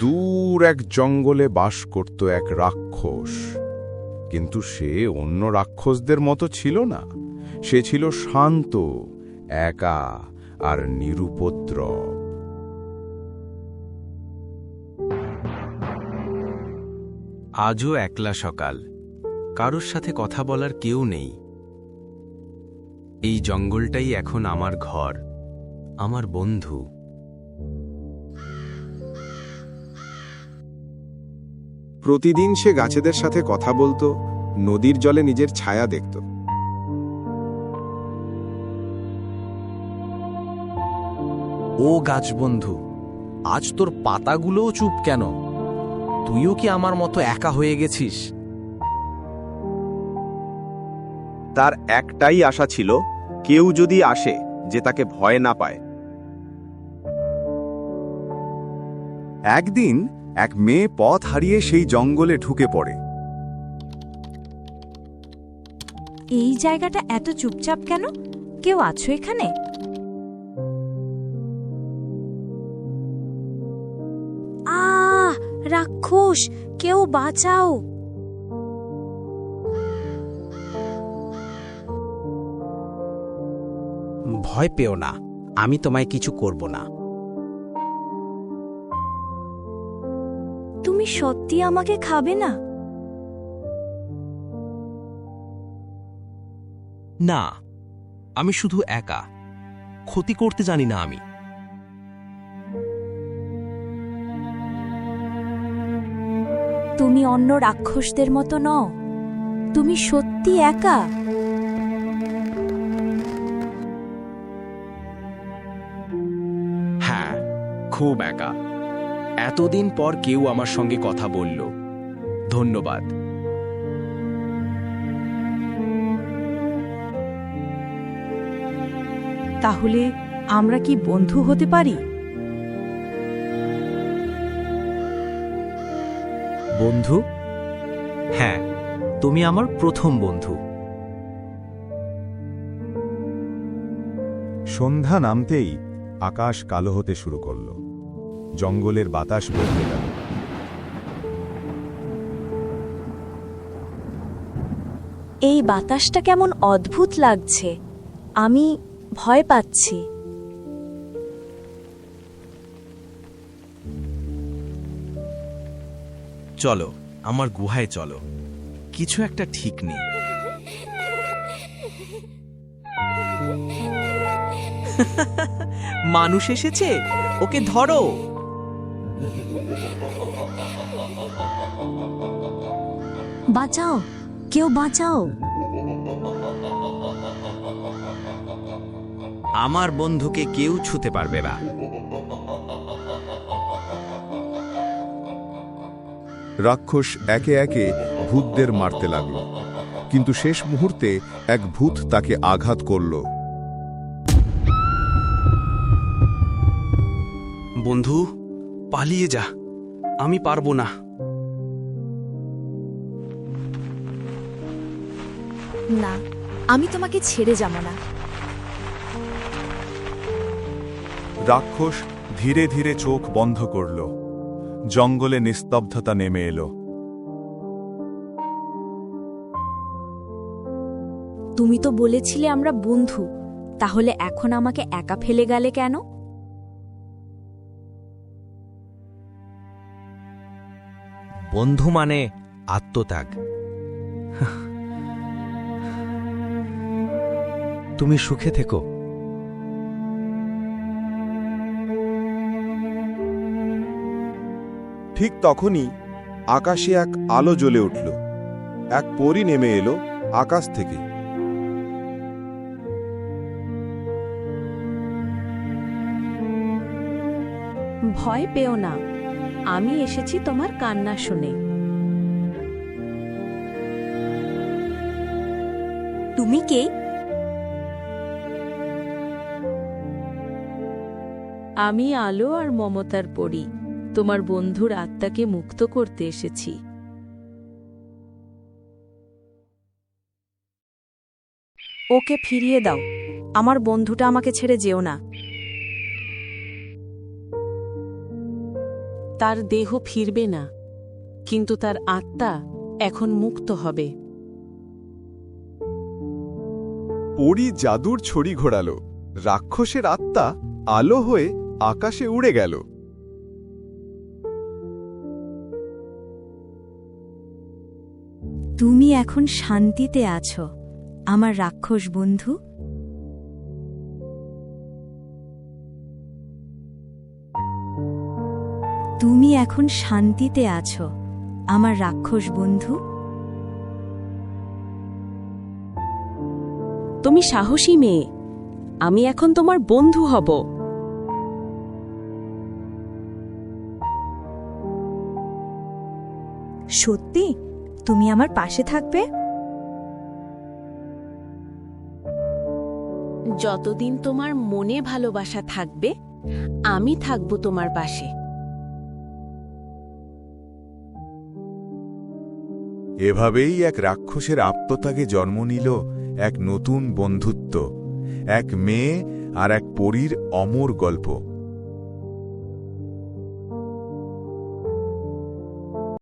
দূর এক জঙ্গলে বাস করত এক রাক্ষস। কিন্তু সে অন্য রাক্ষসদের মতো ছিল না। সে ছিল শান্ত, একা আর নিরুপদ্রব। আজও একলা সকাল। কারোর সাথে কথা বলার কেউ নেই। এই জঙ্গলটাই এখন আমার ঘর, আমার বন্ধু। প্রতিদিন সে গাছেদের সাথে কথা বলতো নদীর জলে নিজের ছায়া দেখত। ও গাছ বন্ধু আজ তোর পাতাগুলোও চুপ কেন? তুইও কি আমার মতো একা হয়ে গেছিস? তার একটাই আশা ছিল কেউ যদি আসে যে তাকে ভয় না পায়। একদিন এক মেয়ে পথ হারিয়ে সেই জঙ্গলে ঢুকে পড়ে। এই জায়গাটা এত চুপচাপ কেন? কেউ আছো এখানে? আহ রাক্ষস কেউ বাঁচাও। ভয় পেও না আমি তোমায় কিছু করব না। তুমি সত্যি আমাকে খাবে না? না আমি শুধু একা। ক্ষতি করতে জানি না আমি। তুমি অন্য রাক্ষসদের মতো নও। তুমি সত্যি একা? হ্যাঁ খুব একা। এতদিন পর কেউ আমার সঙ্গে কথা বলল। ধন্যবাদ। তাহলে আমরা কি বন্ধু হতে পারি? বন্ধু? হ্যাঁ তুমি আমার প্রথম বন্ধু। সন্ধ্যা নামতেই আকাশ কালো হতে শুরু করল। জঙ্গলের বাতাস বদলে গেল। এই বাতাসটা কেমন অদ্ভুত লাগছে। আমি ভয় পাচ্ছি। চলো আমার গুহায় চলো। কিছু একটা ঠিক নেই। মানুষ এসেছে ওকে ধরো। বাঁচাও কেউ বাঁচাও। আমার বন্ধুকে কেউ ছুতে পারবে না। রাক্ষস একে একে ভূতদের মারতে লাগল কিন্তু শেষ মুহূর্তে এক ভূত তাকে আঘাত করল। বন্ধু পালিয়ে যা। আমি পারব না। না আমি তোমাকে ছেড়ে যাব না। রাক্ষস ধীরে ধীরে চোখ বন্ধ করল। জঙ্গলে নিস্তব্ধতা নেমে এলো। তুমি তো বলেছিলে আমরা বন্ধু তাহলে এখন আমাকে একা ফেলে গেলে কেন? বন্ধু মানে আত্মত্যাগ। তুমি সুখে থেকো। ঠিক তখনই আকাশে এক আলো জ্বলে উঠল। এক পরী নেমে এলো আকাশ থেকে। ভয় পেও না। আমি এসেছি তোমার কান্না শুনে। তুমি কে? আমি আলো আর মমতার পড়ি তোমার বন্ধুর আত্মাকে মুক্ত করতে এসেছি। ওকে ফিরিয়ে দাও। আমার বন্ধুটা আমাকে ছেড়ে যেও না। তার দেহ ফিরবে না কিন্তু তার আত্মা এখন মুক্ত হবে। পরি জাদুর ছড়ি ঘোরালো রাক্ষসের আত্মা আলো হয়ে আকাশে উড়ে গেল। তুমি এখন শান্তিতে আছো আমার রাক্ষস বন্ধু। তুমি এখন শান্তিতে আছো আমার রাক্ষস বন্ধু। তুমি সাহসী মেয়ে আমি এখন তোমার বন্ধু হব। সত্যি? তুমি আমার পাশে থাকবে? যতদিন তোমার মনে ভালোবাসা থাকবে আমি থাকব তোমার পাশে। এভাবেই এক রাক্ষসের আত্মত্যাগে জন্ম নিল এক নতুন বন্ধুত্ব, এক মেয়ে আর এক পরীর অমর গল্প।